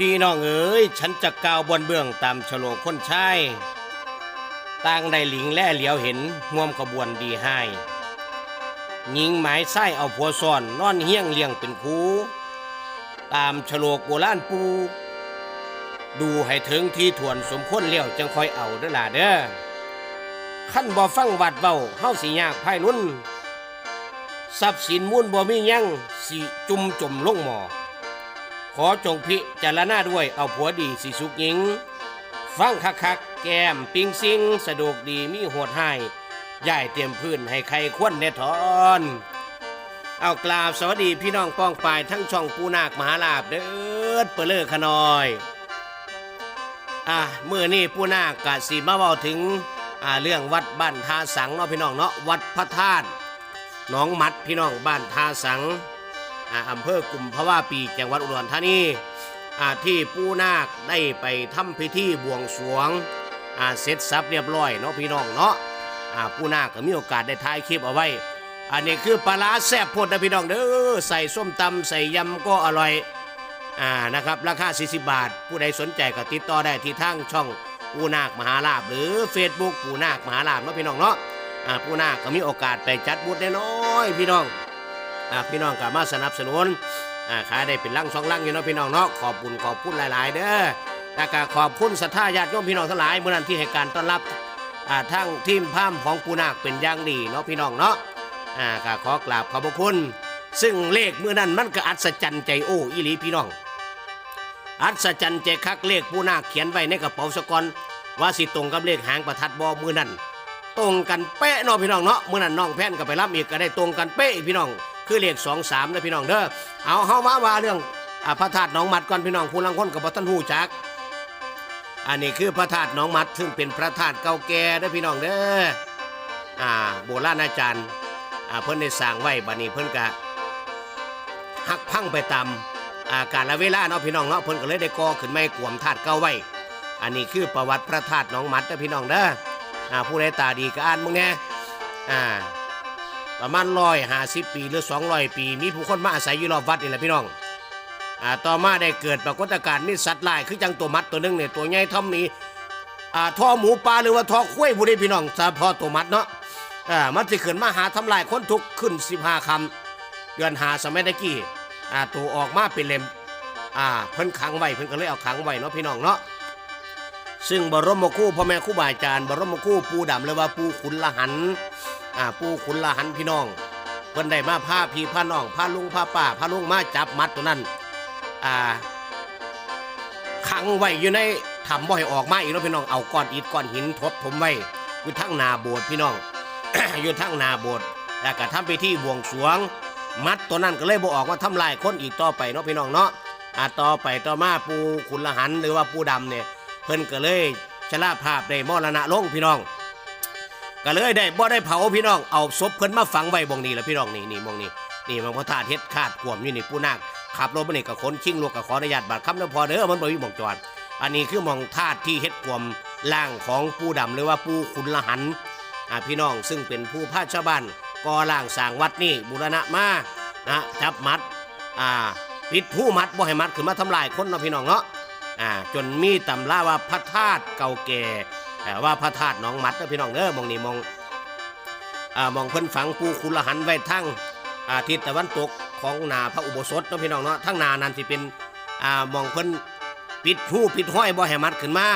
พี่น้องเอ๋ยฉันจะก้าวบนเบื้องตามฉโลกคนชายต่างได้หลิงแล่เหลียวเห็นห่วมขบวนดีให้หญิงหมายไส้เอาผัวซ่อนนอนเฮี้ยงเลี้ยงเป็นคูตามฉโลกโบราณปู ดูให้ถึงที่ถวนสมควรเลี้ยวจังคอยเอาเด้อล่ะเด้อขั้นบ่ฟังวัดเบาเฮาสิยากภายลุ่นทรัพย์สินมูลบ่มียังสิจุ่มจมลงหมอ ขอจงพิจารณาด้วยเอาผัวดีสิสุกหญิง ฟังคักคักแก้มปิงซิงสะดวกดีมีโหดให้ย่ายเตรียมพื้นให้ใครควนแน่ทอนเอากราบสวัสดีพี่น้องป้องปายทั้งช่องปูนาคมหาลาบเด้อเปเลอขนอยอะเมื่อนี้ปูนาคกะสีมาเว้าถึงอ่าเรื่องวัดบ้านทาสังเนาะพี่น้องเนาะวัดพระธาตุหนองมัดพี่น้องบ้านทาสัง อ่าอำเภอกุมภาวะปีจังหวัดอุดรธานีอ่าที่ปู่นาคได้ไปทำพิธีบวงสรวงอ่าเสร็จสับเรียบร้อยเนาะพี่น้องเนาะอ่าปู่นาคก็มีโอกาสได้ถ่ายคลิปเอาไว้ อันนี้คือปลาร้าแซ่บพดนะพี่น้องเด้อใส่ส้มตำใส่ยำก็อร่อยอ่านะครับราคา 40 บาท ผู้ใดสนใจก็ติดต่อได้ที่ทางช่องปูนาคมหาลาบ หรือ Facebook ปูนาคมหาลาบเนาะพี่น้องเนาะอ่าปูนาคก็มีโอกาสไปจัดบูธน้อยๆพี่น้อง พี่น้องก็มาสนับสนุนขายได้เป็นลังสองลังอยู่เนาะพี่น้องเนาะขอบคุณขอบคุณหลาย ๆ เด้อแล้วก็ขอบคุณศรัทธาญาติโยมพี่น้องทั้งหลายเมื่อนั้นที่ให้การต้อนรับทั้งทีมพามของปูนาคเป็นอย่างดีเนาะพี่น้องเนาะอ่าก็ขอกราบขอบคุณ ซึ่งเลขเมื่อนั้นมันก็อัศจรรย์ใจโอ้อีหลีพี่น้องอัศจรรย์ใจคักเลขปูนาคเขียนไว้ในกระเป๋าสกอนว่าสิตรงกับเลขหางประทัดบอมือนั้นตรงกันเป๊ะเนาะพี่น้องเนาะเมื่อนั้นน้องแพนก็ไปรับอีกก็ได้ตรงกันเป๊ะพี่น้อง คือเลขสองสามนะพี่น้องเด้อเอาเฮามาว่าเรื่องอพระธาตุหนองมัดก่อนพี่น้องผู้ลังคนกับพระท่านหูจัก อันนี้คือพระธาตุหนองมัด ซึ่งเป็นพระธาตุเก่าแก่เด้อพี่น้องเด้ออ่าโบราณอาจารย์อ่าเพิ่นได้สร้างไว้บัดนี้เพิ่นก็หักพังไปตามอาการละเวลาเนาะพี่น้องเนาะเพิ่นก็เลยได้ก่อขึ้นไม่กวมธาตุเก่าไว้ อันนี้คือประวัติพระธาตุหนองมัดเด้อพี่น้องเด้ออ่าผู้ใดตาดีก็อ่านมึงแน่อ่า ประมาณร้อยห้าสิบปีหรือสองร้อยปี มีผู้คนมาอาศัยอยู่รอบวัดนี่แหละพี่น้องอ่าต่อมาได้เกิดปรากฏการณ์มีสัตว์ลายคือจังตัวมัดตัวหนึงเนี่ยตัวใหญ่ท่อมนี้อ่าท่อหมูปลาหรือว่าท่อคุ้ยผู้ใดพี่น้องเฉพาะตัวมัดเนาะอ่ามันสิขึ้นมาหาทำลายคนทุกข์ขึ้นสิบห้าคำเดือนหาสมัยตะกี้อ่าตัวออกมาเป็นเล่มอ่าเพิ่นขังไว้เพิ่นก็เลยเอาขังไว้เนาะพี่น้องเนาะซึ่งบรมครูพ่อแม่ครูบาอาจารย์บรมครูปูดำหรือว่าปูขุนละหัน อ่าปู่ขุนละหันพี่น้องเพิ่นได้มาพาพี่พาน้องพาลุงพาป้าพาลุงมาจับมัดตัวนั้นอ่าขังไว้อยู่ในถ้ำบ่ให้ออกมาอีกแล้วพี่น้องเอาก้อนอิฐก้อนหินทบถมไว้อยู่ทั้งนาโบสถ์พี่น้อง อยู่ทั้งนาโบสถ์แล้วก็ทำพิธีบวงสรวง มัดตัวนั้นก็เลยบ่ออกมาทำลายคนอีกต่อไปเนาะพี่น้องเนาะอ่าต่อไปต่อมาปูขุนละหันหรือว่าปู่ดำเนี่ยเพิ่นก็เลยชราภาพได้มรณะลงพี่น้อง ก็เลยได้บ่ได้เผาพี่น้องเอาศพเพิ่นมาฝังไว้บงนี้แหละพี่น้องนี่นี่มองนี่นี่มันพระธาตุเฮ็ดคาดกวมอยู่นี่ปูนาคขับรถมานี่ก็ขนชิงลูกก็ขออนุญาตบัตรคำนั้นพอเด้อมันบ่มีหม่องจอดอันนี้คือมองธาตุที่เฮ็ดกวมล่างของปูดำหรือว่าปูขุนละหันอ่าพี่น้องซึ่งเป็นผู้พาชาวบ้านก่อล่างสร้างวัดนี่บูรณะมานะจับมัดอ่าปิดผู้มัดบ่ให้มัดขึ้นมาทำลายคนเนาะพี่น้องเนาะอ่าจนมีตำราว่าพระธาตุเก่าแก่ ว่าพระธาตุหนองมัดเด้อพี่น้องเด้อมองนี่มองอ่ามองเพิ่นฝังปูคุลหันไว้ทั้งอาทิศตะวันตกของนาพระอุโบสถนะพี่น้องเนาะทั้งนานั้นสิเป็นอ่ามองเพิ่นปิดหูปิดห้อยบ่ให้มัดขึ้นมา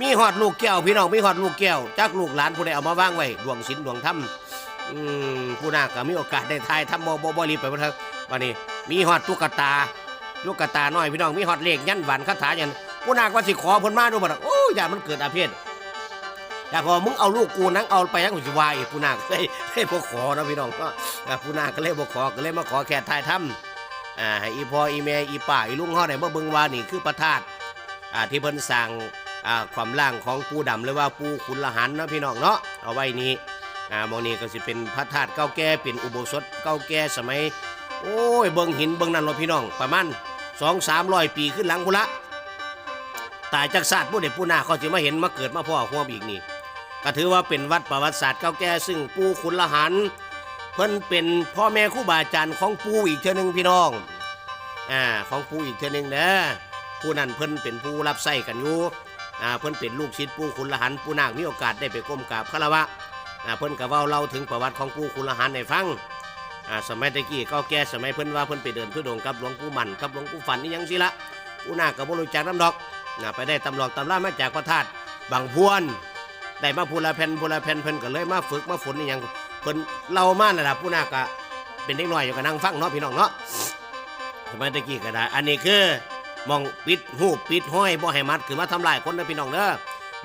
มีหอดลูกแก้วพี่น้องมีหอดลูกแก้วจากลูกหลานผู้ใดเอามาวางไว้ดวงศีลดวงธรรมอืมผู้นาก็มีโอกาสได้ทายทำบ่บ่บ่รีไปบ่เถอะวันนี้ มีหอดตุ๊กตาตุ๊กตาน้อยพี่น้องมีหอดเลขยันหวันคาถายันผู้นาคว่าสิขอเพิ่นมาดูบ่ดอกโอ้ยอย่ามันเกิดอาเพศ อยากพอมึงเอาลูกกูนั่งเอาไปยังกูจะวายอีกผู้นาเลยเลยบ่ขอนะพี่น้องก็ผู้นาก็เลยบ่ขอก็เลยมาขอแค่ทายถ้ำอ่าให้อีพ่ออีแม่อีป้าอีลุงเฮาได้มาเบิ่งว่านี่คือพระธาตุอ่าที่เพิ่นสร้างอ่าความล่างของปูดำหรือว่าปูขุนละหันนะพี่น้องเนาะเอาไว้นี้อ่ามองนี้ก็สิเป็นพระธาตุเก่าแก่เป็นอุโบสถเก่าแก่สมัย โอ้ยเบิ่งหินเบิ่งนั่นเนาะพี่น้องประมาณ2-300ปีขึ้นหลังพุละตายจากศาสตร์ผู้เด็ผู้นาเขาสิมาเห็นมาเกิดมาพ่อหัวอีกนี่ ก็ถือว่าเป็นวัดประวัติศาสตร์เก่าแก่ซึ่งปู่ขุนละหันเพิ่นเป็นพ่อแม่ครูบาอาจารย์ของปู่อีกเทื่อหนึงพี่น้องอ่าของปู่อีกเทื่อหนึงเด้อผู้นั้นเพิ่นเป็นผู้รับใช้กันอยู่อ่าเพิ่นเป็นลูกศิษย์ปู่ขุนละหันปู่นาคมีโอกาสได้ไปก้มกราบคารวะอ่าเพิ่นก็เว้าเล่าถึงประวัติของปู่ขุนละหันให้ฟังอ่าสมัยตะกี้เก่าแก่สมัยเพิ่นว่าเพิ่นไปเดินทุดงกับหลวงปู่มันกับหลวงปู่ฝันนี่ยังสิละปู่นาคก็บ่รู้จักน้ำดอกอ่าไปได้ตำรอกตำรามาจากพระธาตุบางพวน ได้มาพูละแผ่นพูละแผ่นเพิ่นก็เลยมาฝึกมาฝนนี่หยังเพิ่นเล่ามานั่นล่ะผู้นาก็เป็นเด็กน้อยอยู่ก็นั่งฟังเนาะพี่น้องเนาะสมัยตะกี้ก็ได้ อันนี้คือมองปิดหูปิดห้อยบ่ให้มัดคือมาทำลายคนเด้อพี่น้องเด้อ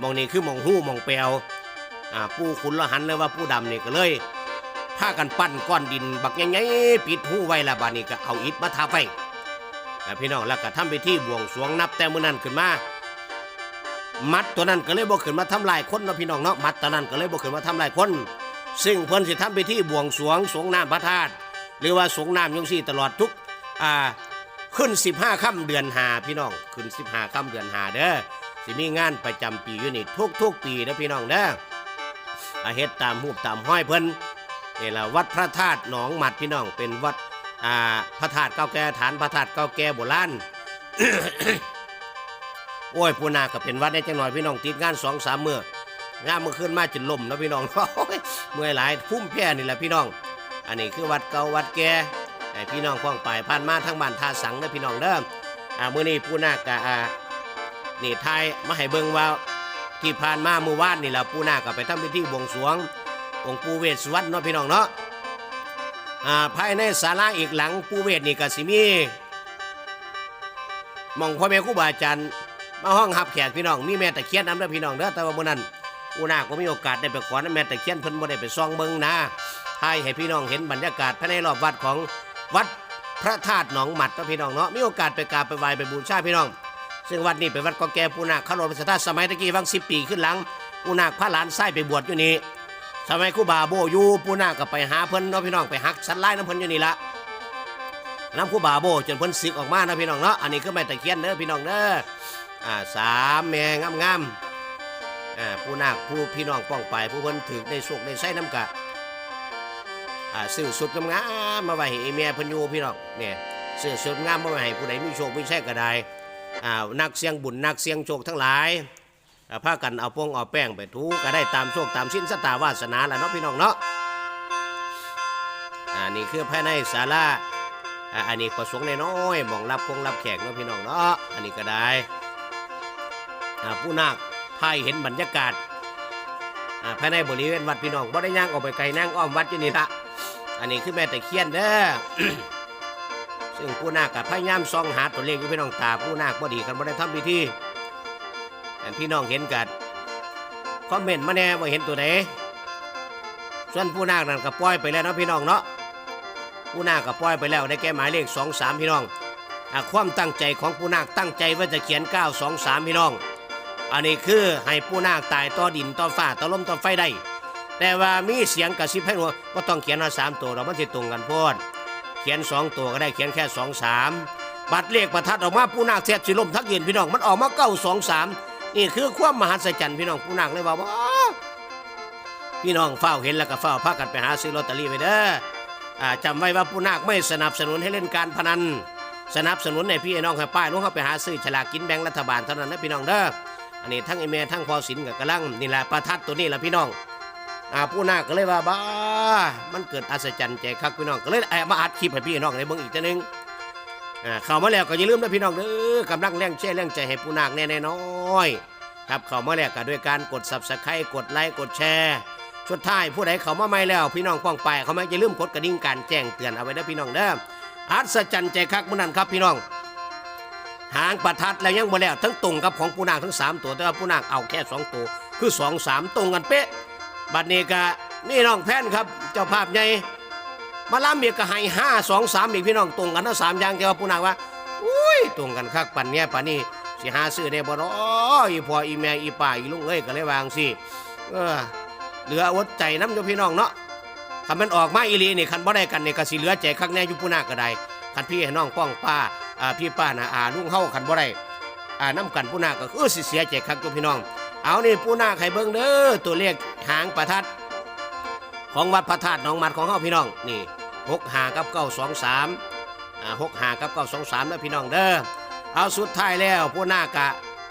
มองนี้คือมองหูมองแปลวอ่าผู้ขุนละหันเลยว่าผู้ดำนี่ก็เลยพากันปั้นก้อนดิน บักใหญ่ๆปิดหูไว้ละบาดนี้ก็เอาอิฐมาทาไว้อ่พี่น้องแล้วก็ทำพิธีบวงสรวงนับแต่มื้อนั้นขึ้นมา มัดตัวนั้นก็เลยบ่ขึ้นมาทำลายคนเนาะพี่น้องเนาะมัดตัวนั้นก็เลยบ่ขึ้นมาทำลายคน ซึ่งเพิ่นสิทำพิธีบวงสรวงสงน้ำพระธาตุหรือว่าสงน้ำยงซี่ตลอดทุกอ่าขึ้น 15ค่ำเดือนหาพี่น้องขึ้น 15ค่ำเดือนหาเด้อสิมีงานประจำปีอยู่นี่ทุกทุกๆปีนะพี่น้องเด้ออาเฮ็ดตามรูปตามห้อยเพิ่นนี่ละวัดพระธาตุหนองหมัดพี่น้องเป็นวัดอ่าพระธาตุเก่าแก่ฐานพระธาตุเก่าแก่โบราณ โอ้ยปูนาก็เป็นวัดได้จังหน่อยพี่น้องติดงานสองสามเมื้องานเมื่อคืนมาจนล่มแล้วพี่น้องเมื่อยหลายพุ่มแพ้นี่แหละพี่น้อง อันนี้คือวัดเก่าวัดแก่พี่น้องพ้องไปผ่านมาทั้งบ้านท่าสังเด้อพี่น้องเด้ออ่ามื้อนี้ปูนาก็อ่านี่ทายมาให้เบิ่งว่าที่ผ่านมาเมื่อวานนี่แหละปูนาก็ไปทำพิธีบวงสรวงองค์ปูเวสสวรรณเนาะพี่น้องเนาะอ่าภายในศาลาอีกหลังปูเวสนี่ก็สิมีมองพ่อแม่ครูบาอาจารย์ มาห้องหับแขกพี่น้องมีแม่ตะเคียนน้ำเด้อพี่น้องเด้อแต่ว่ามื้อนั้นอูนาก็มีโอกาสได้ไปขอนแม่ตะเคียนเพิ่นบ่ได้ไปซองเบิ่งนะให้ให้พี่น้องเห็นบรรยากาศภายในรอบวัดของวัดพระธาตุหนองหมัดเนาะพี่น้องเนาะมีโอกาสไปกราบไปไหว้ไปบูชาพี่น้อง ซึ่งวัดนี้เป็นวัดก่อแก่ปูนาคเข้ารพสถานสมัยตะกี้วัง10ปีขึ้นหลังปูนาพระหลานไส้ไปบวชอยู่นี่สมัยครูบาโบอยู่ปูนาก็ไปหาเพิ่นเนาะพี่น้องไปหักสันไล่น้ำเพิ่นอยู่นี่ละน้ำคู่บาโบจนเพิ่นสึกออกมานะพี่น้องเนาะอันนี้คือแม่ตะเคียนเด้อพี่น้องเด้อ อ่าสามแม่งามงามๆอ่าผู้นาคผู้พี่น้องป้องไปผู้เพิ่นถือได้สุกได้ใส่น้ำกะอ่าซื้อสุดงามๆมาไว้ให้อีแม่เพิ่นอยู่พี่น้องเนี่ยซื้อสุดงามมาไว้ให้ผู้ใดมีโชคมีชัยก็ได้อ่านักเสียงบุญนักเสียงโชคทั้งหลายอ่าพากันเอาปงเอาแป้งไปถูก็ได้ตามโชคตามสิ้นสตาวาสนาแหละเนาะพี่น้องเนาะอ่านี่คือภายในศาลาอะอันนี้ประสงค์น้อยๆมองรับคงรับแขกเนาะพี่น้องเนาะอันนี้ก็ได้ ผู้นาคไทยเห็นบรรยากาศภายในบริเวณวัดพี่น้องบ่ได้ย่างออกไปไกลนั่งอ้อมวัดอยู่นี่ละอันนี้คือแม่ตะเคียนเด้อซึ่งผู้นาคกับพยายามส่องหาตัวเลขอยู่พี่น้องตาผู้นาคบ่ดีกันบ่ได้ทำพิธีอันพี่น้องเห็นกันคอมเมนต์มาแน่ว่าเห็นตัวไหนส่วนผู้นาคนั่นก็ปล่อยไปแล้วเนาะพี่น้องเนาะปูนาคก็ปล่อยไปแล้วได้แก่หมายเลข 2 3 พี่น้องอความตั้งใจของปูนาคตั้งใจว่าจะเขียน 9 2 3 พี่น้อง อันนี้คือให้ปูนาคตายต่อดินต่อฟ้าต่อลมต่อไฟได้ แต่ว่ามีเสียงกระซิบให้หัวก็ต้องเขียนมาสามตัวเราไม่ติดตรงกันโพดเขียน2ตัวก็ได้เขียนแค่2 3บัตรเลขประทัดออกมาปูนาคเสียสิลมทักยืนพี่น้องมันออกมาเก้าสองสามนี่คือความมหัศจรรย์พี่น้องปูนาคเลยว่าว้าพี่น้องเฝ้าเห็นแล้วก็เฝ้าพากันไปหาซื้อลอตเตอรี่ไปเด้อจำไว้ว่าผู้นาคไม่สนับสนุนให้เล่นการพนันสนับสนุนในพี่น้องให้ป้ายลงเข้าไปหาซื้อฉลากกินแบ่งรัฐบาลเท่านั้นนะพี่น้องเด้อ อันนี้ทั้งไอเมทั้งพอสินกับกระลังนี่แหละประทัดตัวนี้แหละพี่น้องอ่าผู้นาก็เลยว่าบ้า มันเกิดอัศจรรย์ใจคักพี่น้องก็เลยแอบมาอัดคลิปให้พี่น้องในเบิ่งอีกทีนึงอ่าเข้ามาแล้วก็อย่าลืมนะพี่น้องเด้อกำลังแรงเช่แรงใจให้ผู้นาแน่ๆน้อยครับเข้ามาแล้วก็ด้วยการกด subscribe กดไลค์กดแชร์สุดท้ายผู้ใดเขามาใหม่แล้ว พี่น้องป้องไปเขาไม่อย่าลืมกดกระดิ่งการแจ้งเตือนเอาไว้นะพี่น้องเด้ออัศจรรย์ใจคักมื้อนั้นครับพี่น้อง หางประทัดแล้วยังบ่แล้วทั้งตรงกับของปูนางทั้ง3ตัว แต่ว่าปูนางเอาแค่2ตัวคือ2 3ตรงกันเป๊ะ บัดนี้ก็นี่น้องแพนครับ เจ้าภาพใหญ่มาล้ำเมียก็ให้ห้าสองสามอีกพี่น้องตรงกันทั้งสามอย่างแต่ว่าปูนางว่าอุ้ยตรงกันคักปันเนี้ยปันนี้สิหาซื้อได้บ่เนาะอีพ่ออีแม่อีป้าอีลุงเอ้ยก็เลยวางสิเออเหลืออดใจน้ำอยู่พี่น้องเนาะคันมันออกมาอีลีนี่คันบ่ได้กันนี่ก็สิเหลือใจคักแน่อยู่ผู้นางก็ได้คันพี่ให้น้องป้องป้า อ่าพี่ป้านะอาลุงเฮาคันบ่ได้อ่าน้ำกันผู้นาก็คือสิเสียใจคักอยู่พี่น้อง เอานี่ผู้นาให้เบิ่งเด้อตัวเลขหางประทัด ของวัดพระธาตุหนองมัดของเฮาพี่น้องนี่6 5กับ9 2 3อ่า6 5กับ9 2 3เด้อพี่น้องเด้อเอาสุดท้ายแล้วผู้นากะ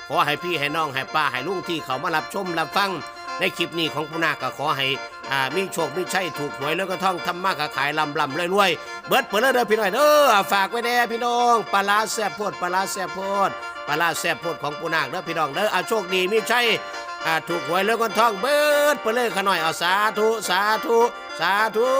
ขอให้พี่ให้น้องให้ป้าให้ลุงที่เขามารับชมรับฟังในคลิปนี้ของผู้นาก็ขอให้ อ่ามีโชคมีชัยถูกหวยแล้วก็ท่องทำมากก็ขายลำลำรวยๆเบิดเปิดเลยเด้อพี่น้อยเด้อฝากไว้แน่พี่น้องปลาร้าแซ่บโพดปลาร้าแซ่บโพดปลาร้าแซ่บโพดของปูนาคเด้อพี่น้องเด้อเอาโชคดีมีชัยอ่าถูกหวยแล้วก็ท่องเบิดเปิดเลยขะหน่อยเอาสาธุสาธุสาธุ